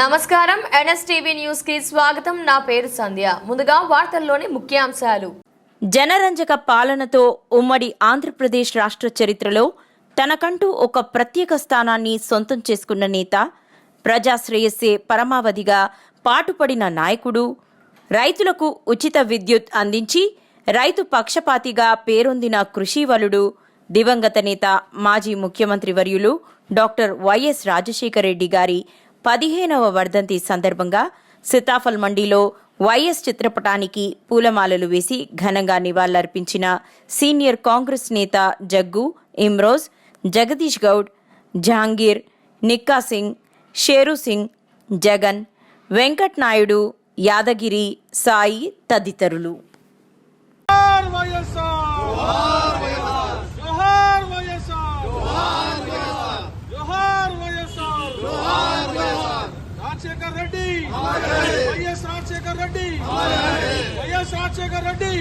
నమస్కారం. ఎన్ఎస్టీవీ న్యూస్కి స్వాగతం. నా పేరు సంధ్య. ముందుగా వార్తల్లోని ముఖ్యాంశాలు. జనరంజక పాలనతో ఉమ్మడి ఆంధ్రప్రదేశ్ రాష్ట్ర చరిత్రలో తనకంటూ ఒక ప్రత్యేక స్థానాన్ని సొంతం చేసుకున్న నేత ప్రజాశ్రేయస్సే పరమావధిగా పాటుపడిన నాయకుడు రైతులకు ఉచిత విద్యుత్ అందించి రైతు పక్షపాతిగా పేరొందిన కృషివలుడు దివంగత నేత మాజీ ముఖ్యమంత్రి వర్యులు డాక్టర్ వైఎస్ రాజశేఖర రెడ్డి గారి పదిహేనవ వర్ధంతి సందర్భంగా సితాఫల్ మండిలో వైఎస్ చిత్రపటానికి పూలమాలలు వేసి ఘనంగా నివాళులర్పించిన సీనియర్ కాంగ్రెస్ నేత జగ్గు ఇమ్రోజ్ జగదీష్ గౌడ్ జహాంగీర్ నిక్కా సింగ్ షేరు సింగ్ జగన్ వెంకట్ నాయుడు యాదగిరి సాయి తదితరులు. రాజశేఖర్ రెడ్డి. వైఎస్ రాజశేఖర్ రెడ్డి. వైఎస్ రాజశేఖర్ రెడ్డి.